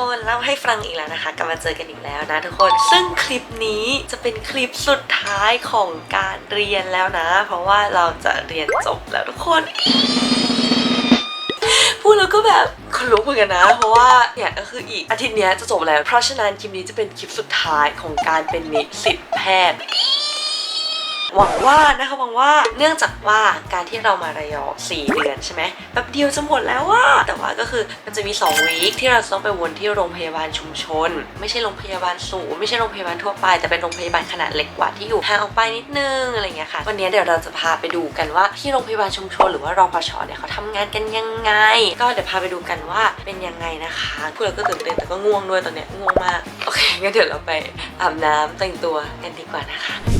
คนเล่าให้ฟังอีกแล้วนะคะกลับมาเจอกันอีกแล้วนะทุกคน ซึ่งคลิปนี้จะเป็นคลิปสุดท้ายของการเรียนแล้วนะ เพราะว่าเราจะเรียนจบแล้วทุกคนพูดแล้วก็แบบขนลุกเหมือนกันนะ เพราะว่าเนี่ยก็คืออีกอาทิตย์นี้จะจบแล้ว เพราะฉะนั้นคลิปนี้จะเป็นคลิปสุดท้ายของการเป็นนิสิตแพทย์ หวังว่านะคะหวังว่าเนื่องจากว่าการที่เรามาระยอง4เดือนใช่ไหมแป๊บเดียวจะหมดแล้วว่าแต่ว่าก็คือมันจะมี2วีคที่เราจะต้องไปวนที่โรงพยาบาลชุมชน ไม่ใช่โรงพยาบาลสูงไม่ใช่โรงพยาบาลทั่วไป แต่เป็นโรงพยาบาลขนาดเล็กกว่าที่อยู่ห่างออกไปนิดนึงอะไรเงี้ยค่ะ วันนี้เดี๋ยวเราจะพาไปดูกันว่าที่โรงพยาบาลชุมชน หรือว่ารพชเนี่ยเขาทำงานกันยังไง ก็เดี๋ยวพาไปดูกันว่าเป็นยังไงนะคะพูดแล้วก็ตื่นเต้นแต่ก็ง่วงด้วยตอนเนี้ยง่วงมากโอเคงั้นเดี๋ยวเราไปอาบน้ำแต่งตัวกันดีกว่านะคะ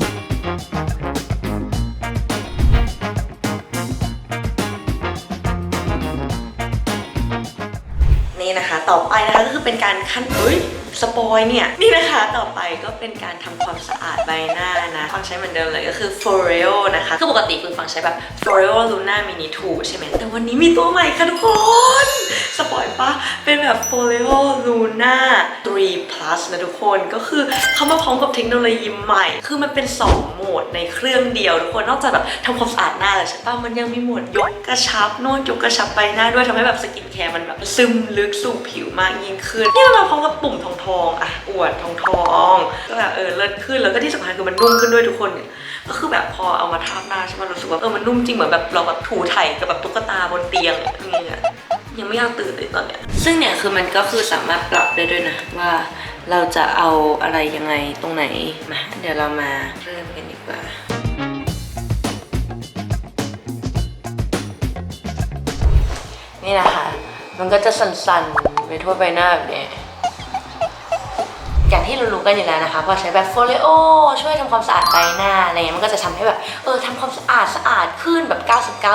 นี้นะคะ ต่อไปนะคะก็คือเป็นการขั้นเอ้ยสปอยเนี่ยนี่นะคะต่อไปก็เป็นการทำความสะอาดใบหน้านะฟังใช้เหมือนเดิมเลยก็คือ Foreo นะคะคือปกติคุณฟังใช้แบบ Foreo Luna Mini 2 ใช่ไหมแต่วันนี้มีตัวใหม่ค่ะทุกคน เป็นแบบ Foreo Luna 3 Plus นะทุกคนก็คือเขามาพร้อมกับเทคโนโลยีใหม่ คือมันเป็น 2 โหมดในเครื่องเดียวทุกคนนอกจากแบบทำความสะอาดหน้าแล้วใช่ป่ะมันยังมีโหมดยกกระชับนวดยกกระชับใบหน้าด้วยทำให้แบบสกินแคร์มันแบบซึมลึกสู่ผิวมากยิ่งขึ้นนี่มันมาพร้อมกับปุ่มทองทองอะอวดทองทองก็แบบเออเลิศขึ้นแล้วก็ที่สำคัญคือมันนุ่มขึ้นด้วยทุกคนเนี่ยก็คือแบบพอเอามาทาบหน้าใช่ไหมรู้สึกว่าเออมันนุ่มจริงเหมือนแบบเราแบบถูไถกับแบบตุ๊กตาบนเตียงอย่างเงี้ย ยังไม่อยากตื่นเลยตอนเนี้ยซึ่งเนี่ยคือมันก็คือสามารถปรับได้ด้วยนะว่าเราจะเอาอะไรยังไงตรงไหนมาเดี๋ยวเรามาเริ่มกันดีกว่านี่นะคะ มันก็จะสั่นๆไปทั่วใบหน้าแบบนี้อย่างที่รู้ๆกันอยู่แล้วนะคะ พอใช้แบบโฟลิโอช่วยทำความสะอาดใบหน้าอะไรเงี้ยมันก็จะทำให้แบบ เออทำความสะอาดสะอาดขึ้นแบบ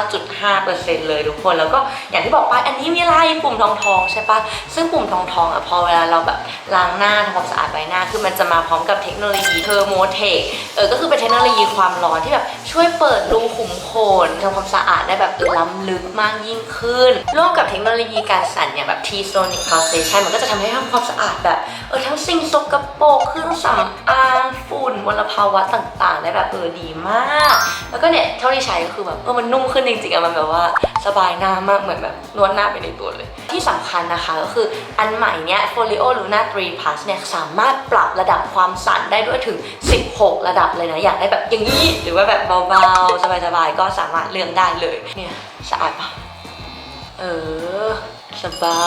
99.5%เลยทุกคน แล้วก็อย่างที่บอกไปอันนี้มีอะไรปุ่มทองทองใช่ปะซึ่งปุ่มทองทองอะพอเวลาเราแบบล้างหน้าทำความสะอาดใบหน้าคือมันจะมาพร้อมกับเทคโนโลยีเทอร์โมเทคเออก็คือเป็นเทคโนโลยีความร้อนที่แบบช่วยเปิดรูขุมขนทำความสะอาดได้แบบล้ำลึกมากยิ่งขึ้น ร่วมกับเทคโนโลยีการสั่นเนี่ยแบบ T-sonic pulsation มันก็จะทำให้ทำความสะอาดแบบเออทั้งสิ่งสกปรกเครื่องสำอางฝุ่นมลภาวะต่างๆ ได้แบบเออดีมากแล้วก็เนี่ยเท่าที่ใช้ก็คือแบบเออมันนุ่มขึ้นจริงๆอะมันแบบว่าสบายหน้ามากเหมือนแบบนวดหน้าไปในตัวเลย ที่สำคัญนะคะก็คืออันใหม่เนี้ย Folio Luna 3 Plus เนี่ยสามารถปรับระดับความสั่นได้ด้วยถึง 16 ระดับเลยนะ อยากได้แบบอย่างนี้ หรือว่าแบบเบาๆ สบายๆ ก็สามารถเลือกได้เลยเนี่ยสะอาดปะเออ สบา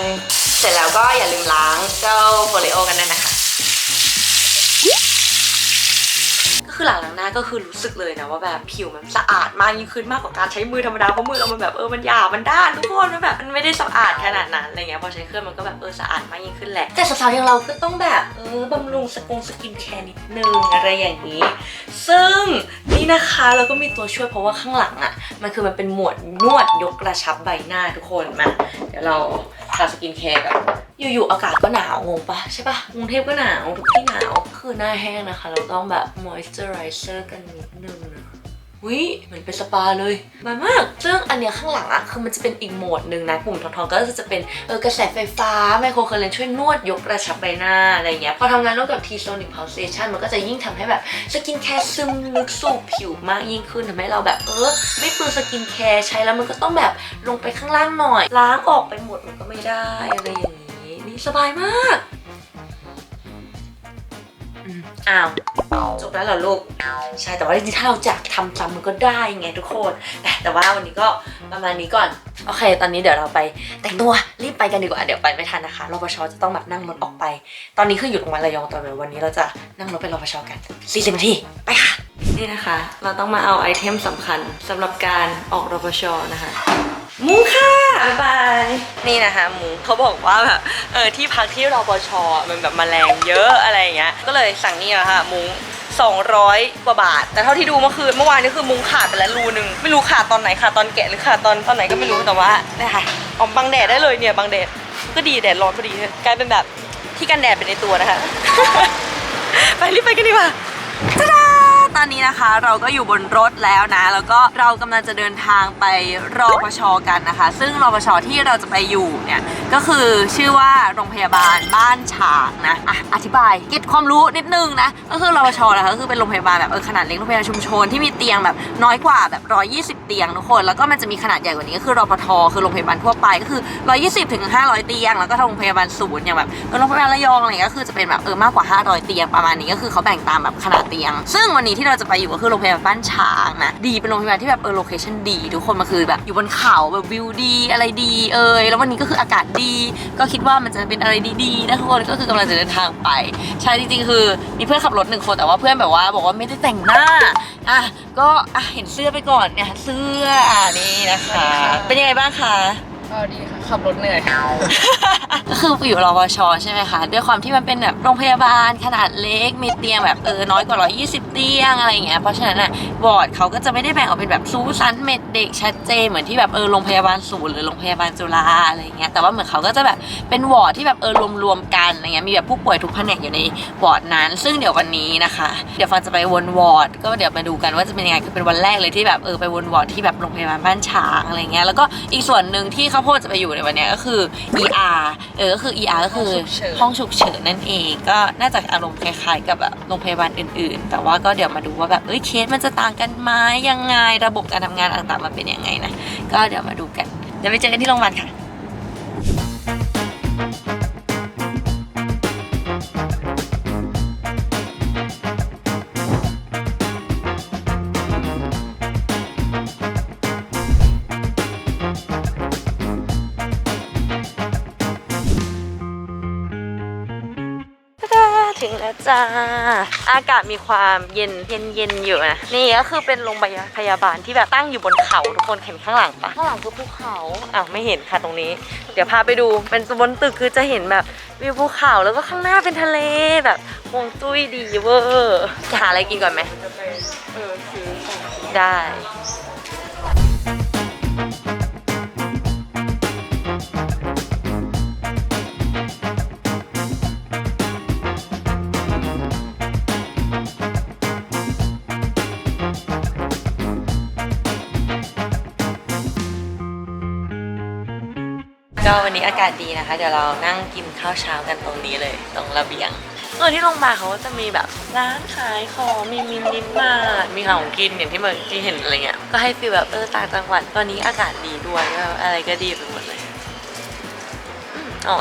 ย เสร็จแล้วก็อย่าลืมล้างเจ้า Folio กันด้วยนะคะ คือหลังล้างหน้าก็คือรู้สึกเลยนะว่าแบบผิวมันสะอาดมากยิ่งขึ้นมากกว่าการใช้มือธรรมดาเพราะมือเรามันแบบเออมันหยาบมันด้านทุกคนมันแบบมันไม่ได้สะอาดขนาดนั้นอะไรเงี้ยพอใช้เครื่องมันก็แบบเออสะอาดมากยิ่งขึ้นแหละแต่สาวๆอย่างเราก็ต้องแบบเออบำรุงสกงสกินแคร์นิดนึงอะไรอย่างนี้ ซึ่งนี่นะคะเราก็มีตัวช่วยเพราะว่าข้างหลังอะมันคือมันเป็นหมวดนวดยกกระชับใบหน้าทุกคนมาเดี๋ยวเรา ทาสกินแคร์กันอยู่ๆอากาศก็หนาวงงปะใช่ปะกรุงเทพก็หนาวทุกที่หนาว คือหน้าแห้งนะคะ เราต้องแบบมอยส์เจอไรเซอร์กันนิดนึงนะ วิเหมือนเป็นสปาเลยมามาก ซึ่งอันเนี้ยข้างหลังอะคือมันจะเป็นอีกโหมดหนึ่งนะปุ่มทองๆก็จะเป็นเออกระแสไฟฟ้าไมโครเคอร์เรนช่วยนวดยกกระชับใบหน้าอะไรเงี้ยพอทำงานร่วมกับ T-sonic pulsation มันก็จะยิ่งทำให้แบบสกินแคร์ซึมลึกสู่ผิวมากยิ่งขึ้นทำให้เราแบบเออไม่เปลือสกินแคร์ใช้แล้วมันก็ต้องแบบลงไปข้างล่างหน่อย ล้างออกไปหมดมันก็ไม่ได้อะไรอย่างนี้นี่สบายมาก อืมอ้าวจบแล้วเหรอลูก ใช่แต่ว่าจริงๆถ้าเราจะทำจำมันก็ได้ไงทุกคนแต่แต่ว่าวันนี้ก็ประมาณนี้ก่อน โอเค ตอนนี้เดี๋ยวเราไปแต่งตัวรีบไปกันดีกว่า เดี๋ยวไปไม่ทันนะคะ รปชจะต้องแบบนั่งรถออกไป ตอนนี้คืออยู่โรงพยาบาลระยองแต่เดี๋ยววันนี้เราจะนั่งรถไปรปชกัน40นาที ไปค่ะ นี่นะคะ เราต้องมาเอาไอเทมสำคัญสำหรับการออกรปชนะคะ มุ้งค่ะ บ๊ายบาย นี่นะคะมุ้งเขาบอกว่าแบบเออที่พักที่รปชมันแบบแมลงเยอะอะไรอย่างเงี้ยก็เลยสั่งนี่นะคะมุ้ง200กว่าบาท แต่เท่าที่ดูเมื่อคืนเมื่อวานนี่คือมุ้งขาดไปแล้วรูหนึ่งไม่รู้ขาดตอนไหนขาดตอนแกะหรือขาดตอนตอนไหนก็ไม่รู้แต่ว่าเนี่ยค่ะออมบังแดดได้เลยเนี่ยบังแดดก็ดีแดดร้อนพอดีกลายเป็นแบบที่กันแดดเป็นในตัวนะคะ ไปรีบไปกันดีกว่าจ้าดา ตอนนี้นะคะเราก็อยู่บนรถแล้วนะ แล้วก็เรากำลังจะเดินทางไปรอปชกันนะคะ ซึ่งรอปชที่เราจะไปอยู่เนี่ยก็คือชื่อว่าโรงพยาบาลบ้านฉางนะอะอธิบายเก็ตความรู้นิดนึงนะก็คือรอปชนะคะก็คือเป็นโรงพยาบาลแบบเออขนาดเล็กโรงพยาบาลชุมชนที่มีเตียงแบบน้อยกว่าแบบ 120 เตียงทุกคน แล้วก็มันจะมีขนาดใหญ่กว่านี้ก็คือรอปทคือโรงพยาบาลทั่วไปก็คือ 120ถึง500 เตียง แล้วก็โรงพยาบาลศูนย์อย่างแบบโรงพยาบาลระยองอะไรก็คือจะเป็นแบบเออมากกว่า 500 เตียงประมาณนี้ก็คือเขาแบ่งตามแบบขนาดเตียง ซึ่งวันนี้ที่เราจะไปอยู่ก็คือโรงพยาบาลบ้านช้างนะดีเป็นโรงพยาบาลที่แบบเออโลเคชั่นดีทุกคนมาคือแบบอยู่บนเขาแบบวิวดีอะไรดีเอยแล้ววันนี้ก็คืออากาศดี ก็คิดว่ามันจะเป็นอะไรดีๆนะทุกคนก็คือกำลังจะเดินทางไป ใช่จริงๆ คือมีเพื่อนขับรถหนึ่งคนแต่ว่าเพื่อนแบบว่าบอกว่าไม่ได้แต่งหน้าอะก็อะเห็นเสื้อไปก่อนเนี่ยเสื้ออะนี่นะคะ เป็นยังไงบ้างคะก็ดีค่ะขับรถเหนื่อย ก็คือไปอยู่รพชใช่ไหมคะด้วยความที่มันเป็นแบบโรงพยาบาลขนาดเล็กมีเตียงแบบเออน้อยกว่า 120 เตียงอะไรอย่างเงี้ยเพราะฉะนั้นอะวอร์ดเขาก็จะไม่ได้แบ่งออกเป็นแบบซูซันเม็ดเด็กชัดเจนเหมือนที่แบบเออโรงพยาบาลศูนย์หรือโรงพยาบาลจุฬาอะไรอย่างเงี้ยแต่ว่าเหมือนเขาก็จะแบบเป็นวอร์ดที่แบบเออรวมๆกันอะไรเงี้ยมีแบบผู้ป่วยทุกแผนกอยู่ในวอร์ดนั้น ซึ่งเดี๋ยววันนี้นะคะ เดี๋ยวฟังจะไปวนวอร์ดก็เดี๋ยวมาดูกันว่าจะเป็นยังไงคือเป็นวันแรกเลยที่แบบเออไปวนวอร์ดที่แบบโรงพยาบาลบ้านฉางอะไรเงี้ยแล้วก็อีกส่วนหนึ่งที่ข้าวโพดจะไปอยู่ในวันเนี้ยก็คือ ER เออก็คือ ER ก็คือห้องฉุกเฉินนั่นเองก็น่าจะอารมณ์คล้ายๆ กับแบบโรงพยาบาลอื่น ๆ แต่ว่าก็เดี๋ยวมาดูว่าแบบเอ้ยเคสมันจะต่างกันไหมยังไงระบบการทำงานต่างๆมันเป็นยังไงนะก็เดี๋ยวมาดูกันเดี๋ยวไปเจอกันที่โรงพยาบาลค่ะ อากาศมีความเย็นเย็นเย็นอยู่นะ นี่ก็คือเป็นโรงพยาบาลที่แบบตั้งอยู่บนเขาทุกคนเห็นข้างหลังปะข้างหลังคือภูเขาอ้าวไม่เห็นค่ะตรงนี้ เดี๋ยวพาไปดูเป็นบนตึกคือจะเห็นแบบวิวภูเขาแล้วก็ข้างหน้าเป็นทะเลแบบฮวงจุ้ยดีเวอร์จะหาอะไรกินก่อนไหมเออซื้อของได้ นนี้อากาศดีนะคะ เดี๋ยวเรานั่งกินข้าวเช้ากันตรงนี้เลย ตรงระเบียงเออที่โรงพยาบาลเขาก็จะมีแบบร้านขายของมีมินิมาร์ทมีของกินอย่างที่เมื่อกี้เห็นอะไรเงี้ยก็ให้ฟีลแบบเออต่างจังหวัดตอนนี้อากาศดีด้วยก็อะไรก็ดีไปหมดเลยอ๋อ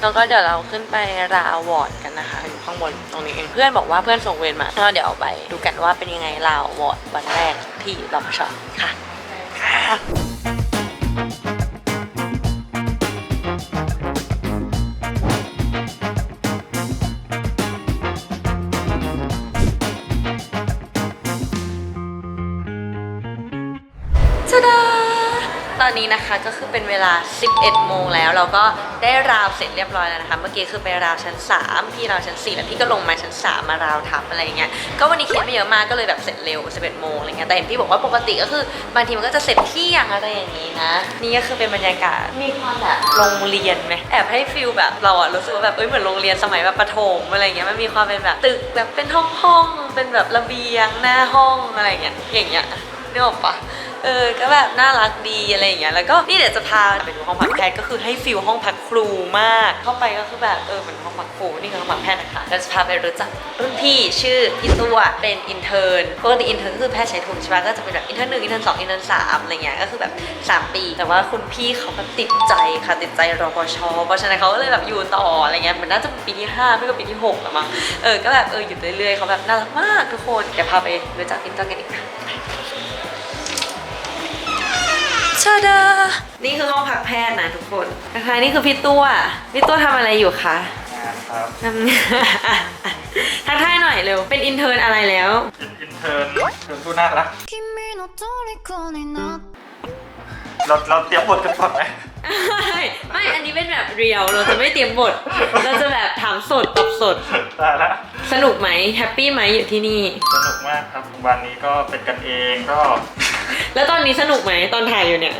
แล้วก็เดี๋ยวเราขึ้นไปราวอร์ดกันนะคะอยู่ข้างบนตรงนี้เองเพื่อนบอกว่าเพื่อนส่งเวรมาก็เดี๋ยวไปดูกันว่าเป็นยังไงราวอร์ดวันแรกที่รพชค่ะค่ะ นี้นะคะก็คือเป็นเวลา 11 โมงแล้ว เราก็ได้ราวเสร็จเรียบร้อยแล้วนะคะ เมื่อกี้คือไปราวชั้น 3 พี่ราวชั้น 4 แล้วพี่ก็ลงมาชั้น 3 มาราวทับอะไรอย่างเงี้ย ก็วันนี้เคสไม่เยอะมากก็เลยแบบเสร็จเร็ว 11 โมงอะไรเงี้ย แต่เห็นพี่บอกว่าปกติก็คือบางทีมันก็จะเสร็จเที่ยงอะไรอย่างนี้นะ นี่ก็คือเป็นบรรยากาศ มีความแบบโรงเรียนไหมแอบให้ฟิลแบบเราอะรู้สึกว่าแบบ เอ้ยเหมือนโรงเรียนสมัยแบบประถมอะไรเงี้ย มันมีความเป็นแบบตึกแบบเป็นห้องห้องเป็นแบบระเบียงหน้าห้องอะไรเงี้ย อย่างเงี้ย นึกออกปะเออ ก็แบบน่ารักดีอะไรอย่างเงี้ย แล้วก็นี่เดี๋ยวจะพาไปดูห้องพักแพทย์ก็คือให้ฟิลห้องพักครูมาก เข้าไปก็คือแบบเออเหมือนห้องพักครูนี่คือห้องพักแพทย์นะคะเราจะพาไปรู้จักรุ่นพี่ชื่อพี่ตัวเป็นอินเทอร์นปกติอินเทอร์นก็คือแพทย์ใช้ทุนใช่ไหมก็จะเป็นแบบอินเทอร์หนึ่งอินเทอร์สองอินเทอร์สามอะไรเงี้ย ก็คือแบบสามปี แต่ว่าคุณพี่เขาแบบติดใจค่ะติดใจรปช เพราะฉะนั้นเขาก็เลยแบบอยู่ต่ออะไรเงี้ย มันน่าจะเป็นปีที่ห้าไม่ก็ปีที่หกแล้วมั้ง เออ ก็แบบเอออยู่เรื่อยๆเขาแบบน่ารักมากทุกคน เดี๋ยวพาไปรู้จักอินเทอร์กันอีกค่ะ ชาดา นี่คือห้องพักแพทย์นะทุกคนนะคะนี่คือพี่ตัวพี่ตัวทำอะไรอยู่คะงานครับทักทายหน่อยเร็ว เป็นอินเทอร์นอะไรแล้ว เป็นอินเทอร์นเทอร์นผู้น่ารัก เราเราเตรียมบทกันก่อนไหมไม่ อันนี้เป็นแบบเรียวเราจะไม่เตรียมบท เราจะแบบถามสดตอบสด ตายละสนุกไหมแฮปปี้ไหมอยู่ที่นี่ สนุกมากครับวันนี้ก็เป็นกันเองก็แล้วตอนนี้สนุกไหมตอนถ่ายอยู่เนี่ย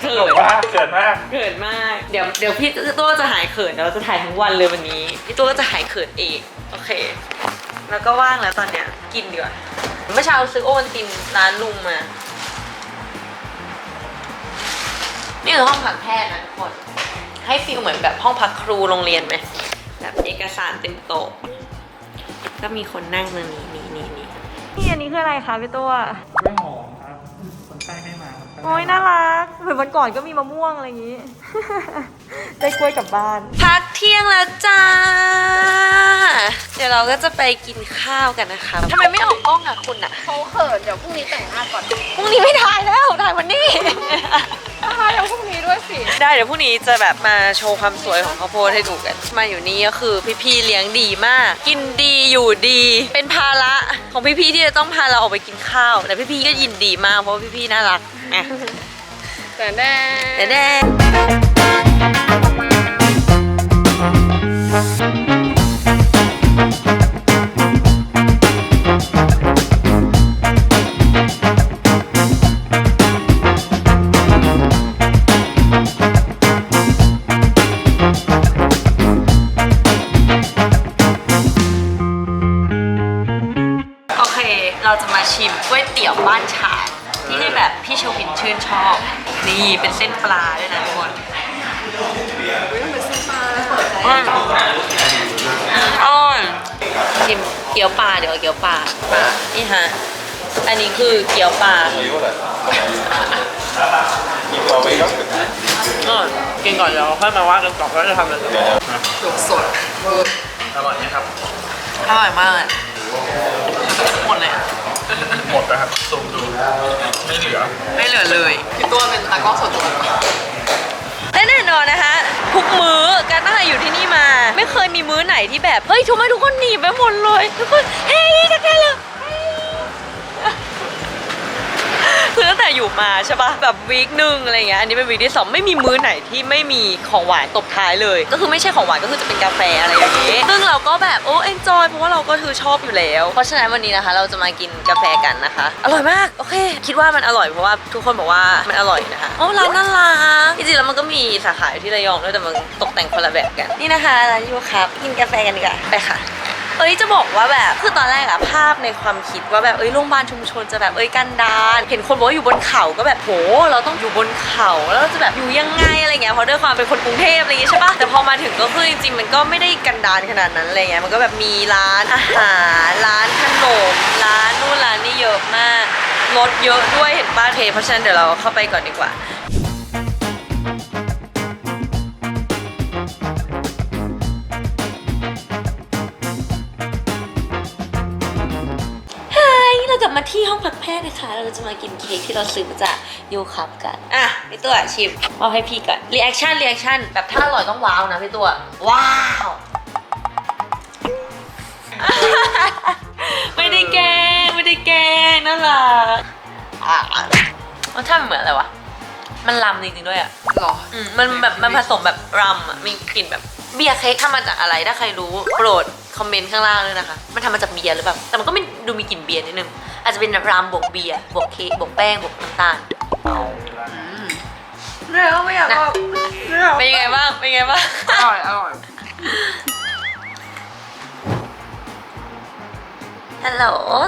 เขิสนุกนมากเกินมากเขินมาก เดี๋ยวเดี๋ยวพี่ตัวจะหายเขินเดี๋ยวเราจะถ่ายทั้งวันเลยวันนี้ พี่ตัวก็จะหายเขินเองโอเค แล้วก็ว่างแล้วตอนเนี้ยกินดีกว่าเมื่อเช้าซื้อโอวัลตินร้านลุงมา นี่คือห้องพักแพทย์นะทุกคน ให้ฟีลเหมือนแบบห้องพักครูโรงเรียนไหมแบบเอกสารเต็มโต๊ะก็มีคนนั่งตรงนี้นี่นี่นี่นี่อันนี้คืออะไรคะพี่ตัวกล้วยหอมครับคนไข้ให้มาครับโอ้ยน่ารักเหมือนวันก่อนก็มีมะม่วงอะไรอย่างนี้ ได้กล้วยกลับบ้าน พักเที่ยงแล้วจ้า เดี๋ยวเราก็จะไปกินข้าวกันนะคะทำไมไม่ออกกล้องอะคุณอะเขาเขินเดี๋ยวพรุ่งนี้แต่งหน้าก่อนพรุ่งนี้ไม่ถ่ายแล้วถ่ายวันนี้ นะคะเดี๋ยวพรุ่งนี้ด้วยสิ ได้เดี๋ยวพรุ่งนี้จะแบบมาโชว์ความสวยของข้าวโพดให้ดูกัน มาอยู่นี่ก็คือพี่ๆเลี้ยงดีมาก กินดีอยู่ดี เป็นภาระของพี่ๆที่จะต้องพาเราออกไปกินข้าว แต่พี่ๆก็ยินดีมากเพราะว่าพี่ๆน่ารักอะแต่แน่ เดี๋ยวแน่โวยเตี๋ยวบ้านฉางที่ให้แบบพี่โชวินชื่นชอบ นี่เป็นเส้นปลาด้วยนะทุกคนอืมอร่อยชิมเกี๊ยวปลาเดี๋ยวเอาเกี๊ยวปลานี่ฮะ อันนี้คือเกี๊ยวปลาอืมกินก่อนเดี๋ยวค่อยมาว่ากันต่อว่าจะทำอะไรต่อสดอร่อยไหมครับ อร่อยมาก ซูมดูไม่เหลือ ไม่เหลือเลยพี่ตัวเป็นตากล้องสดและแน่นอนนะคะทุกมื้อการตั้งแต่อยู่ที่นี่มา ไม่เคยมีมื้อไหนที่แบบ เฮ้ยทำไมทุกคนหนีไปหมดเลยทุกคนเฮ้ยกันได้เลย คือตั้งแต่อยู่มาใช่ปะแบบวีคหนึ่งอะไรเงี้ยอันนี้เป็นวีคที่สองไม่มีมื้อไหนที่ไม่มีของหวานตบท้ายเลย ก็คือไม่ใช่ของหวานก็คือจะเป็นกาแฟอะไรอย่างเงี้ยซึ่งเราก็แบบโอ้เอนจอยเพราะว่าเราก็คือชอบอยู่แล้ว เพราะฉะนั้นวันนี้นะคะ เราจะมากินกาแฟกันนะคะ อร่อยมากโอเค คิดว่ามันอร่อยเพราะว่าทุกคนบอกว่ามันอร่อยนะคะโอ้ร้านน่ารักจริงๆแล้วมันก็มีสาขาอยู่ที่ระยองด้วยแต่มันตกแต่งคนละแบบกันนี่นะคะร้านยูครับกินกาแฟกันดีกว่าไปค่ะ เอ้ยจะบอกว่าแบบคือตอนแรกอะภาพในความคิดว่าแบบเอ้ยโรงพยาบาลชุมชนจะแบบเอ้ยกันดารเห็นคนบอกว่าอยู่บนเขาก็แบบโห เราต้องอยู่บนเขาแล้วเราจะแบบอยู่ยังไงอะไรเงี้ยเพราะด้วยความเป็นคนกรุงเทพอะไรอย่างงี้ใช่ปะแต่พอมาถึงก็คือจริงๆมันก็ไม่ได้กันดารขนาดนั้นอะไรเงี้ยมันก็แบบมีร้านอาหารร้านขนมร้านนู่นร้านนี่เยอะมากรถเยอะด้วยเห็นป้าเทเพราะฉะนั้นเดี๋ยวเราเข้าไปก่อนดีกว่า องพักแพทย์นะคะ เราจะมากินเค้กที่เราซื้อมาจากยูคับกัน อะพี่ตัวชิมเอาให้พี่ก่อนรีแอคชั่นรีแอคชั่นแบบถ้าอร่อยต้องว้าวนะพี่ตัว ว้าว ไม่ได้แกล้งไม่ได้แกล้งน่ารักอะรสชาติมันเหมือนอะไรวะ มันลำจริงๆด้วยอะหรออืมมันแบบมันผสมแบบรัมอะมีกลิ่นแบบเบียร์เค้กทำมาจากอะไรถ้าใครรู้โปรดคอมเมนต์ข้างล่างด้วยนะคะ มันทำมาจากเบียร์หรือเปล่า แต่มันก็ไม่ดูมีกลิ่นเบียร์นิดนึง อาจจะเป็นรัมบวกเบียร์บวกเค้กบวกแป้งบวกน้ำตาลเนื้อไม่อยากบอกเนื้อเป็นยังไงบ้างเป็นยังไงบ้าง อร่อย อร่อย ฮัลโหล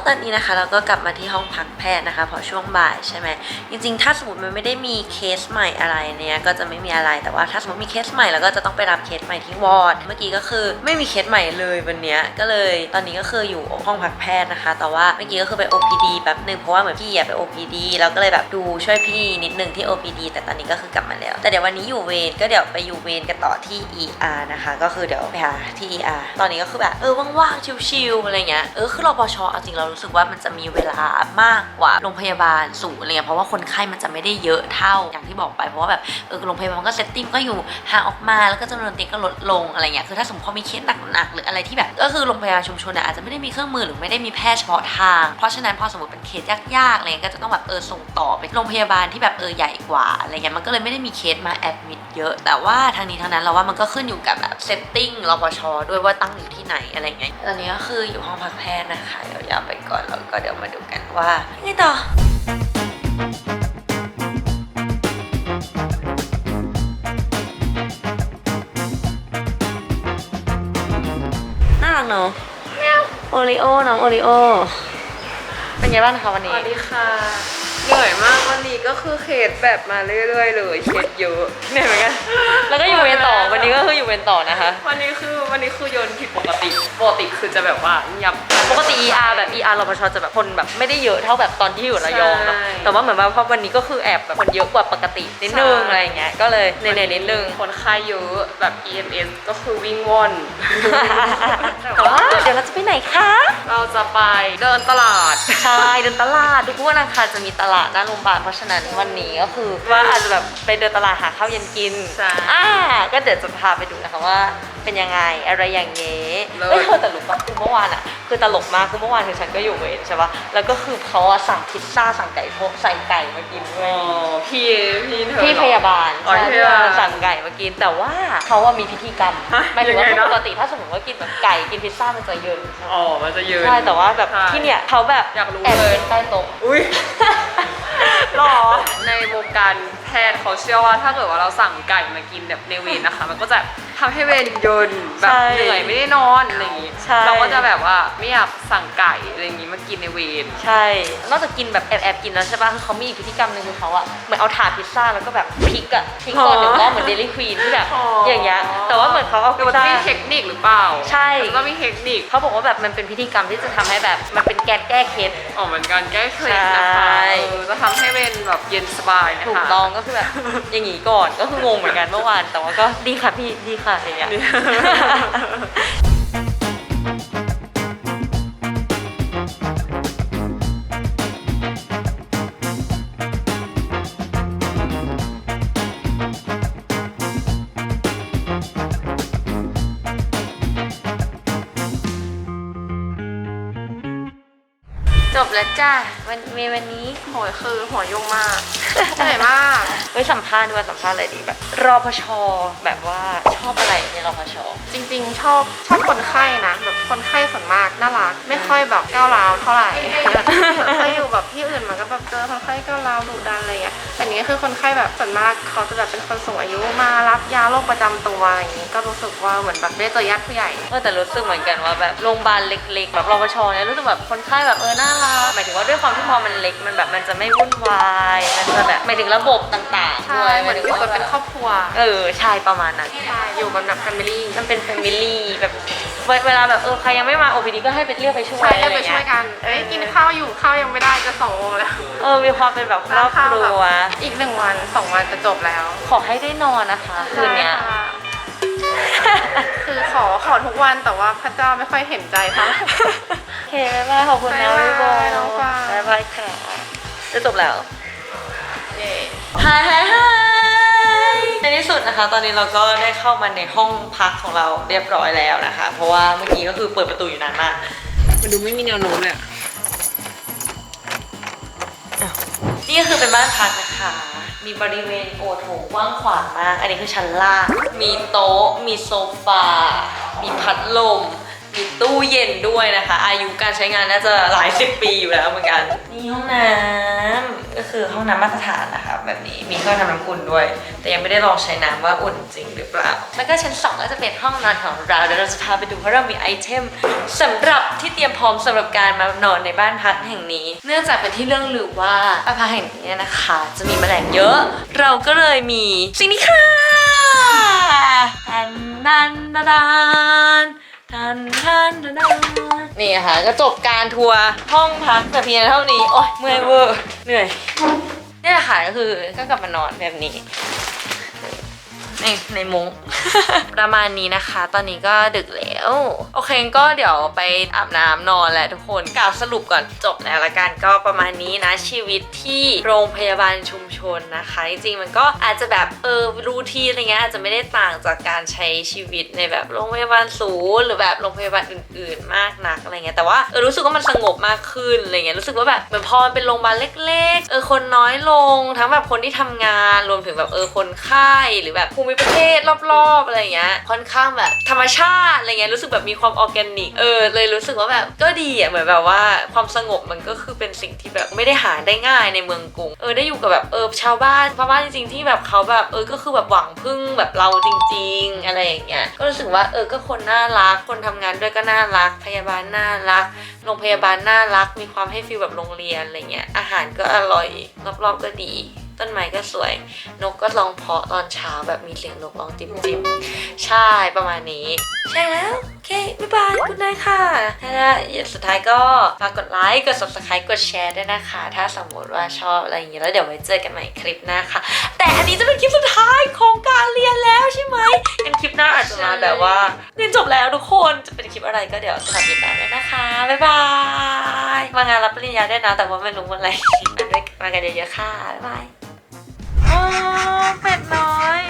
ตอนนี้นะคะเราก็กลับมาที่ห้องพักแพทย์นะคะพอช่วงบ่ายใช่ไหมจริงๆ ถ้าสมมติมันไม่ได้มีเคสใหม่อะไรเนี่ยก็จะไม่มีอะไร แต่ว่าถ้าสมมติมีเคสใหม่เราก็จะต้องไปรับเคสใหม่ที่วอร์ด เมื่อกี้ก็คือไม่มีเคสใหม่เลยวันเนี้ยก็เลยตอนนี้ก็คืออยู่ห้องพักแพทย์นะคะ แต่ว่าเมื่อกี้ก็คือไป OPD แป๊บหนึ่งเพราะว่าเหมือนพี่อยากไป OPD เราก็เลยแบบดูช่วยพี่นิดนึงที่ OPD แต่ตอนนี้ก็คือกลับมาแล้ว แต่เดี๋ยววันนี้อยู่เวรก็เดี๋ยวไปอยู่เวรกันต่อที่ ER นะคะ ก็คือเดี๋ยวไปหาที่ ER ตอนนี้ก็คือแบบเออว่างๆชิลๆอะไรเงี้ยเออคือรปชเอาจริงเรารู้สึกว่ามันจะมีเวลามากกว่าโรงพยาบาลศูนย์อะไรเงี้ยเพราะว่าคนไข้มันจะไม่ได้เยอะเท่าอย่างที่บอกไปเพราะว่าแบบเออโรงพยาบาลก็เซตติ้งก็อยู่ห่างออกมาแล้วก็จำนวนเตียงก็ลดลงอะไรเงี้ยคือถ้าสมมติพอมีเคสหนักๆหรืออะไรที่แบบ ก็คือโรงพยาบาลชุมชนอาจจะไม่ได้มีเครื่องมือหรือไม่ได้มีแพทย์เฉพาะทาง เพราะฉะนั้นพอสมมติเป็นเคสยากๆอะไรเงี้ยก็จะต้องแบบเออส่งต่อไปโรงพยาบาลที่แบบเออใหญ่กว่าอะไรเงี้ยมันก็เลยไม่ได้มีเคสมาแอดมิดเยอะ แต่ว่าทางนี้ทางนั้นเราว่ามันก็ขึ้นอยู่กับแบบเซตติ้งรปชด้วยว่าตั้งอยู่ที่ไหนอะไรเงี้ยตอนนี้ก็คืออยู่ห้องพักแพทย์นะคะเดี๋ยวยาวไปก่อนแล้วก็เดี๋ยวมาดูกันว่าไงต่อน่ารักเนาะโอริโอน้องโอริโอเป็นไงบ้างคะวันสนี้ วัสดีค่ะ เหนื่อยมากวันนี้ก็คือเคสแบบมาเรื่อยๆเลยเคสเยอะเหนื่อยเหมือนกันแล้วก็อยู่เวรต่อวันนี้ก็คืออยู่เวรต่อนะคะ วันนี้คือวันนี้คือโยนผิดปกติปกติคือจะแบบว่าเงียบปกติ ER แบบ ER รพชจะแบบคนแบบไม่ได้เยอะเท่าแบบตอนที่อยู่ระยองเนอะใช่แต่ว่าเหมือนว่าพอวันนี้ก็คือแอบแบบคนเยอะกว่าปกตินิดนึงใช่อะไรอย่างเงี้ยก็เลยเหนื่อยๆนิดนึงคนไข้เยอะแบบ EMS ก็คือวิ่งว่อนแต่ว่าเดี๋ยวเราจะไปไหนคะ เราจะไปเดินตลาดใช่เดินตลาดทุกวันอังคารจะมีตลาดหน้าโรงพยาบาลเพราะฉะนั้นวันนี้ก็คือว่าอาจจะแบบไปเดินตลาดหาข้าวเย็นกินใช่อ่าก็เดี๋ยวจะพาไปดูนะคะว่า เป็นยังไงอะไรอย่างเงี้ยเลิศ เอ้ยเธอแต่รู้ปะคือเมื่อวานอะคือตลกมากคือเมื่อวานคือฉันก็อยู่เวรใช่ปะแล้วก็คือเขาอะสั่งพิซซ่าสั่งไก่พวกใส่ไก่มากินด้วอ๋ยอพี่พี่เธอ พี่พยาบาลอ๋อใช่พี่พยาบาลสั่งไก่มากิน แต่ว่าเขาว่ามีพิธีกรรมฮะหมายถึงว่ายังไงนะ ปกติถ้าสมมติว่ากินแบบไก่กินพิซซ่ามันจะเยินใช่ปะอ๋อมันจะเยอะใช่แต่ว่าแบบใช่ที่เนี่ยเขาแบบอยากรู้แอบเลย กินใต้โต๊ะ อุ้ยหรอ ในวงการ พทย์เขาเชื่อว่าถ้าเกิดว่าเราสั่งไก่มากินแบบในเวรนะคะ มันก็จะทำให้เวรเยินแบบใช่เหนื่อยไม่ได้นอนอะไรอย่างงี้ใช่ เราก็จะแบบว่าไม่อยากสั่งไก่อะไรอย่างงี้มากินในเวร ใช่ นอกจากกินแบบแอบแอบๆกินแล้วใช่ป่ะคือเขามีอีกพิธีกรรมหนึ่งคือเขาอะเหมือนเอาถาดพิซซ่าแล้วก็แบบพลิกอะพลิกก่อนหนึ่งรอบเหมือนเดลี่ควีนที่แบบอ๋ออ อย่างเงี้ย แต่ว่าเหมือนเขาเอาหรืพิอซว่าจะซ่ามีเทคนิคหรือเปล่าใช่ มันต้องมีเทคนิคเขาบอกว่าแบบมันเป็นพิธีกรรมที่จะทำให้แบบมันเป็นแกนแก้เคล็ด ออกเหมือนกันแก้เคล็ดนะคะใช่ เออจะทำให้เวรแบบเย็นสบายนะคะ ถูกต้องก็ก็คือแบบอย่างงี้ก่อนก็คืองงเหมือนกันเมื่อวานแต่ว่าก็ดีค่ะพี่ดีค่ะอย่างเงี้ย จบแล้วจ้าวันเมวันนี้โหยคือหัวยุ่งมากเหนื่อยมากไว้สัมภาษณ์ด้วยสัมภาษณ์อะไรดีแบบรอพชแบบว่าชอบอะไรในรอพชจริง ๆ ชอบชอบคนไข้นะแบบคนไข้ส่วนมากน่ารัก ไม่ค่อยแบบก้าวร้าวเท่าไหร่เคยอยู่แบบที่อื่นมันก็แบบเจอคนไข้ก้าวร้าวดุดันอะไรอย่างเงี้ยแต่นี้คือคนไข้แบบส่วนมากเขาจะแบบเป็นคนสูงอายุมารับยาโรคประจำตัวอะไรอย่างงี้ก็รู้สึกว่าเหมือนแบบไม่ได้เจอญาติผู้ใหญ่เออแต่รู้สึกเหมือนกันว่าแบบโรงพยาบาลเล็กๆแบบรอพชเนี่ยรู้สึกแบบคนไข้แบบเออน่ารัก หมายถึงว่าด้วยความที่พอมันเล็กมันแบบมันจะไม่วุ่นวาย มันจะแบบหมายถึงระบบต่างๆใช่ด้วยเหมือนอยู่กันเป็นครอบครัวเออใช่ประมาณนั้น ใช่อยู่กันแบบแฟมิลี่ มันเป็นแฟมิลี่แบบเวเวลาแบบเออใครยังไม่มา OPD ก็ให้ไปเรียกไปช่วยใช่อะไรได้ไปเงี้ช่วยยกัน เอ้ยกินข้าวอยู่ข้าวยังไม่ได้จะสองโมงแล้วเออมีความเป็นแบบครอบครัว อีกหนึ่งวันสองวันจะจบแล้วขอให้ได้นอนนะคะ คืนเนี้ย ใช่ค่ะ คือขอขอทุกวันแต่ว่าพระเจ้าไม่ค่อยเห็นใจเท่าไหร่โอเคบ๊ายบายขอบคุณนะบ๊ายพี่โบบายน้องฟางบ๊ายบายค่ะจะจบแล้วเย่ฮายฮายฮายในที่สุดนะคะ ตอนนี้เราก็ได้เข้ามาในห้องพักของเราเรียบร้อยแล้วนะคะ เพราะว่าเมื่อกี้ก็คือเปิดประตูอยู่นานมาก มันดูไม่มีแนวโน้มเลยอะนี่ก็คือเป็นบ้านพักนะคะ มีบริเวณโอโถงกว้างขวางมาก อันนี้คือชั้นล่าง มีโต๊ะ มีโซฟา มีพัดลม มีตู้เย็นด้วยนะคะ อายุการใช้งานน่าจะหลายสิบปีอยู่แล้วเหมือนกันนี่ห้องน้ำก็คือห้องน้ำมาตรฐานนะคะแบบนี้มีเครื่องทำน้ำอุ่นด้วย แต่ยังไม่ได้ลองใช้น้ำว่าอุ่นจริงหรือเปล่า แล้วก็ชั้นสองก็จะเป็นห้องนอนของเราเดี๋ยวเราจะพาไปดูเพราะเรามีไอเทมสำหรับที่เตรียมพร้อมสำหรับการมานอนในบ้านพักแห่งนี้ เนื่องจากเป็นที่เรื่องลือว่าบ้านพักแห่งนี้เนี่ยนะคะ จะมีแมลงเยอะ เราก็เลยมีสิ่งนี้ค่ะทันนันดาดานทันทัน ดาดานี่ค่ะก็จบการทัวร์ห้องพักแต่เพียงเท่านี้ โอ๊ยเมื่อยเวอร์เหนื่อยเนี่ยแหละค่ะก็คือก็กลับมานอนแบบนี้ ในในมุ้ง ประมาณนี้นะคะ ตอนนี้ก็ดึกแล้ว โอเคก็เดี๋ยวไปอาบน้ำนอนแหล้วทุกคนกล่าวสรุปก่อนจบแล้วละกันก็ประมาณนี้นะชีวิตที่โรงพยาบาลชุมชนนะคะ จริงๆมันก็อาจจะแบบเออรูทีอะไรเงี้ยอาจจะไม่ได้ต่างจากการใช้ชีวิตในแบบโรงพยาบาลศูนย์หรือแบบโรงพยาบาลอื่น ๆ มากนักอะไรเงี้ยแต่ว่าเออรู้สึกว่ามันสงบมากขึ้นอะไรเงี้ยรู้สึกว่าแบบเหมือนพอมันเป็นโรงพยาบาลเล็ก ๆ เออคนน้อยลง ทั้งแบบคนที่ทำงานรวมถึงแบบเออคนไข้หรือแบบผู้มิประเทศรอบๆอะไรอย่างเงี้ยค่อนข้างแบบธรรมชาติอะไรเงี้ยรู้สึกแบบมีความออร์แกนิกเออเลยรู้สึกว่าแบบก็ดีอะเหมือนแบบว่าความสงบมันก็คือเป็นสิ่งที่แบบไม่ได้หาได้ง่ายในเมืองกรุงเออได้อยู่กับแบบเออชาวบ้านชาวบ้านจริงๆที่แบบเขาแบบเออก็คือแบบหวังพึ่งแบบเราจริง ๆ อะไรอย่างเงี้ยก็รู้สึกว่าเออก็คนน่ารักคนทำงานด้วยก็น่ารัก พยาบาลน่ารักโรงพยาบาลน่ารัก มีความให้ฟีลแบบโรงเรียนอะไรเงี้ยอาหารก็อร่อยรอบๆก็ดี ต้นไม้ก็สวย นกก็ร้องเพาะตอนเช้าแบบมีเสียงนกร้องจิ้มๆใช่ประมาณนี้ ใช่แล้ว โอเค บ๊ายบายคุณนายค่ะแล้วสุดท้ายก็ฝากกดไลค์ กด subscribe กดแชร์ด้วยนะคะ ถ้าสมมติว่าชอบอะไรอย่างเงี้ยแล้วเดี๋ยวไว้เจอกันใหม่คลิปหน้าค่ะ แต่อันนี้จะเป็นคลิปสุดท้ายของการเรียนแล้วใช่ไหมงั้นคลิปหน้าอาจจะมาแบบว่าเรียนจบแล้วทุกคนจะเป็นคลิปอะไรก็เดี๋ยวจะทำติดตามด้วยนะคะ บ๊ายบายมางานรับปริญญาได้นะแต่ว่าไม่รู้เมื่อไหร่มาด้วยมากันเยอะๆค่ะบ๊ายบาย โอ้เป็ดน้อย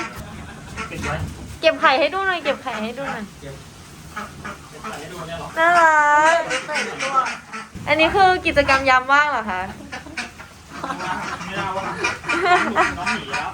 เก็บไข่ให้ดูหน่อย เก็บไข่ให้ดูหน่อยน่ารัก อันนี้คือกิจกรรมยามว่างเหรอคะ ไม่ได้ว่าน้องหนีแล้ว